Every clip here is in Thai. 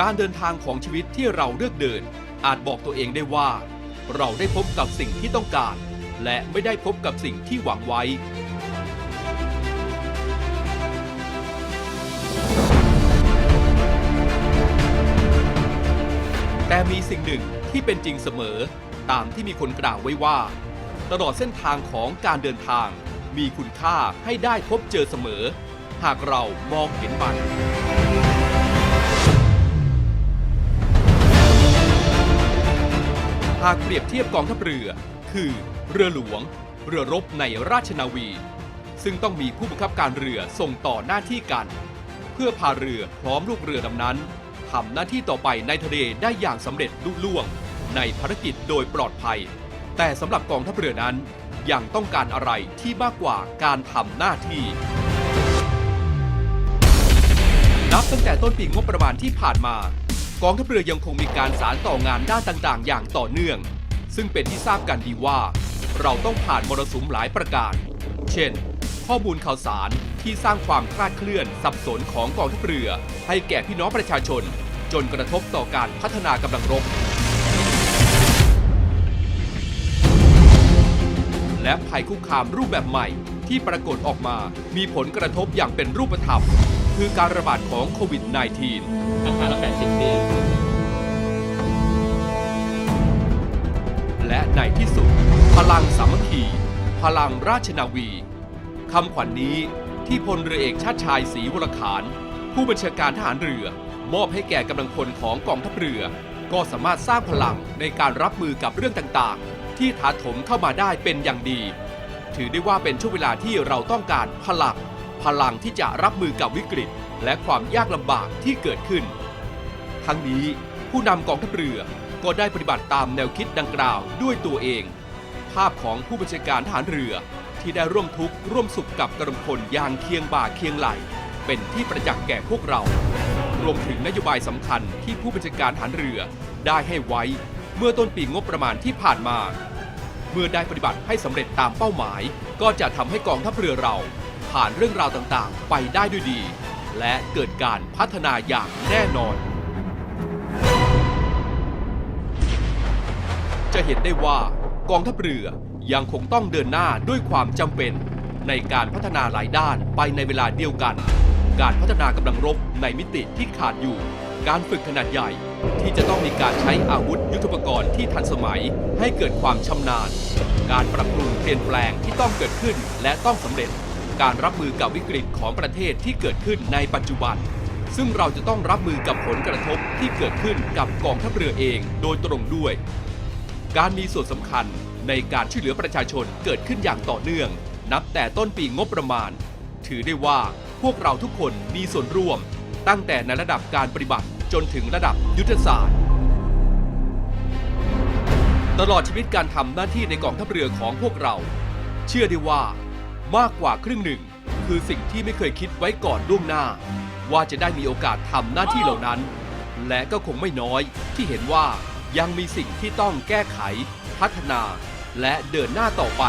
การเดินทางของชีวิตที่เราเลือกเดิน อาจบอกตัวเองได้ว่า เราได้พบกับสิ่งที่ต้องการ และไม่ได้พบกับสิ่งที่หวังไว้ แต่มีสิ่งหนึ่งที่เป็นจริงเสมอ ตามที่มีคนกล่าวไว้ว่า ตลอดเส้นทางของการเดินทาง มีคุณค่าให้ได้พบเจอเสมอ หากเรามองเห็นมัน หากเปรียบเทียบกองทัพเรือ คือ เรือหลวง เรือรบในราชนาวี ซึ่งต้องมีผู้บังคับการเรือส่งต่อหน้าที่กัน เพื่อพาเรือพร้อมลูกเรือลำนั้นทำหน้าที่ต่อไปในทะเลได้อย่างสำเร็จลุล่วง ในภารกิจโดยปลอดภัย แต่สำหรับกองทัพเรือนั้นยังต้องการอะไรที่มากกว่าการทำหน้าที่ นับตั้งแต่ต้นปีงบประมาณที่ผ่านมา กองทัพเรือยังคงมีการสารต่องานด้านต่างๆ อย่างต่อเนื่อง ซึ่งเป็นที่ทราบกันดีว่า เราต้องผ่านมรสุมหลายประการ เช่น ข้อมูลข่าวสารที่สร้างความคลาดเคลื่อนสับสนของกองทัพเรือ ให้แก่พี่น้องประชาชน จนกระทบต่อการพัฒนากำลังรบ และภัยคุกคามรูปแบบใหม่ที่ปรากฏออกมามีผลกระทบอย่างเป็นรูปธรรม คือการระบาดของโควิด -19 ราคาละแปดสิบ ที่สุด พลังสามัคคี พลังราชนาวีคำขวัญนนี้ที่พลเรือเอกชาติชายศรีวรขาน ผู้บัญชาการทหารเรือ มอบให้แก่กำลังพลของกองทัพเรือ ก็สามารถสร้างพลังในการรับมือกับเรื่องต่างๆ ที่ถาโถมเข้ามาได้เป็นอย่างดี ถือได้ว่าเป็นช่วงเวลาที่เราต้องการพลังพลังที่จะรับมือกับวิกฤต และความยากลำบากที่เกิดขึ้น ทั้งนี้ ผู้นำกองทัพเรือก็ได้ปฏิบัติตามแนวคิดดังกล่าวด้วยตัวเอง ภาพของผู้บัญชาการทหารเรือที่ได้ร่วมทุกข์ร่วมสุขกับกำลังพลอย่างเคียงบ่าเคียงไหล เป็นที่ประจักษ์แก่พวกเรา รวมถึงนโยบายสำคัญที่ผู้บัญชาการทหารเรือได้ให้ไว้ เมื่อต้นปีงบประมาณที่ผ่านมา เมื่อได้ปฏิบัติให้สำเร็จตามเป้าหมาย ก็จะทำให้กองทัพเรือเราผ่านเรื่องราวต่างๆ ไปได้ด้วยดี และเกิดการพัฒนาอย่างแน่นอน จะเห็นได้ว่ากองทัพเรือยังคงต้องเดินหน้าด้วยความจำเป็น ในการพัฒนาหลายด้านไปในเวลาเดียวกัน การพัฒนากำลังรบในมิติที่ขาดอยู่ การฝึกขนาดใหญ่ ที่จะต้องมีการใช้อาวุธยุทโธปกรณ์ที่ทันสมัยให้เกิดความชำนาญ การปรับปรุงเปลี่ยนแปลงที่ต้องเกิดขึ้นและต้องสำเร็จ การรับมือกับวิกฤตของประเทศที่เกิดขึ้นในปัจจุบัน ซึ่งเราจะต้องรับมือกับผลกระทบที่เกิดขึ้นกับกองทัพเรือเองโดยตรงด้วย การมีส่วนสำคัญในการช่วยเหลือประชาชนเกิดขึ้นอย่างต่อเนื่อง นับแต่ต้นปีงบประมาณ ถือได้ว่าพวกเราทุกคนมีส่วนร่วม ตั้งแต่ในระดับการปฏิบัติจนถึงระดับยุทธศาสตร์ ตลอดชีวิตการทำหน้าที่ในกองทัพเรือของพวกเรา เชื่อได้ว่ามากกว่าครึ่งหนึ่ง คือสิ่งที่ไม่เคยคิดไว้ก่อนล่วงหน้า ว่าจะได้มีโอกาสทำหน้าที่เหล่านั้น และก็คงไม่น้อยที่เห็นว่า ยังมีสิ่งที่ต้องแก้ไข พัฒนาและเดินหน้าต่อไป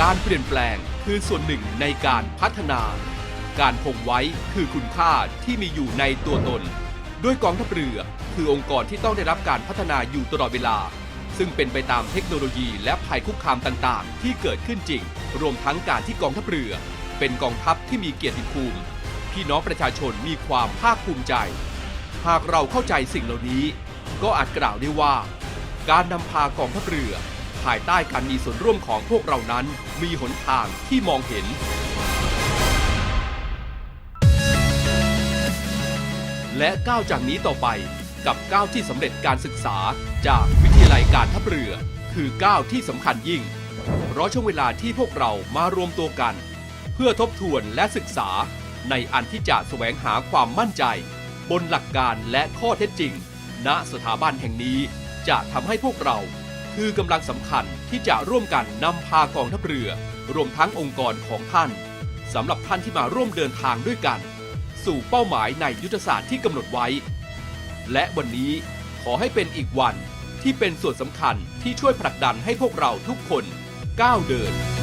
การเปลี่ยนแปลงคือส่วนหนึ่งในการพัฒนา การคงไว้คือคุณค่าที่มีอยู่ในตัวตน ด้วยกองทัพเรือ คือองค์กรที่ต้องได้รับการพัฒนาอยู่ตลอดเวลา ซึ่งเป็นไปตามเทคโนโลยีและภัยคุกคามต่างๆ ที่เกิดขึ้นจริง รวมทั้งการที่กองทัพเรือ เป็นกองทัพที่มีเกียรติภูมิ พี่น้องประชาชนมีความภาคภูมิใจ หากเราเข้าใจสิ่งเหล่านี้ ก็อาจกล่าวได้ว่า การนำพากองทัพเรือ ภายใต้การมีส่วนร่วมของพวกเรานั้น มีหนทางที่มองเห็น และก้าวจากนี้ต่อไปกับก้าวที่สำเร็จการศึกษาจากวิทยาลัยการทัพเรือ คือก้าวที่สำคัญยิ่ง เพราะช่วงเวลาที่พวกเรามารวมตัวกัน เพื่อทบทวนและศึกษา ในอันที่จะแสวงหาความมั่นใจ บนหลักการและข้อเท็จจริง ณสถาบันแห่งนี้จะทำให้พวกเรา คือกำลังสำคัญที่จะร่วมกันนำพากองทัพเรือ รวมทั้งองค์กรของท่านสำหรับท่านที่มาร่วมเดินทางด้วยกัน สู่เป้าหมายในยุทธศาสตร์ที่กำหนดไว้ และวันนี้ขอให้เป็นอีกวันที่เป็นส่วนสำคัญที่ช่วยผลักดันให้พวกเราทุกคนก้าวเดิน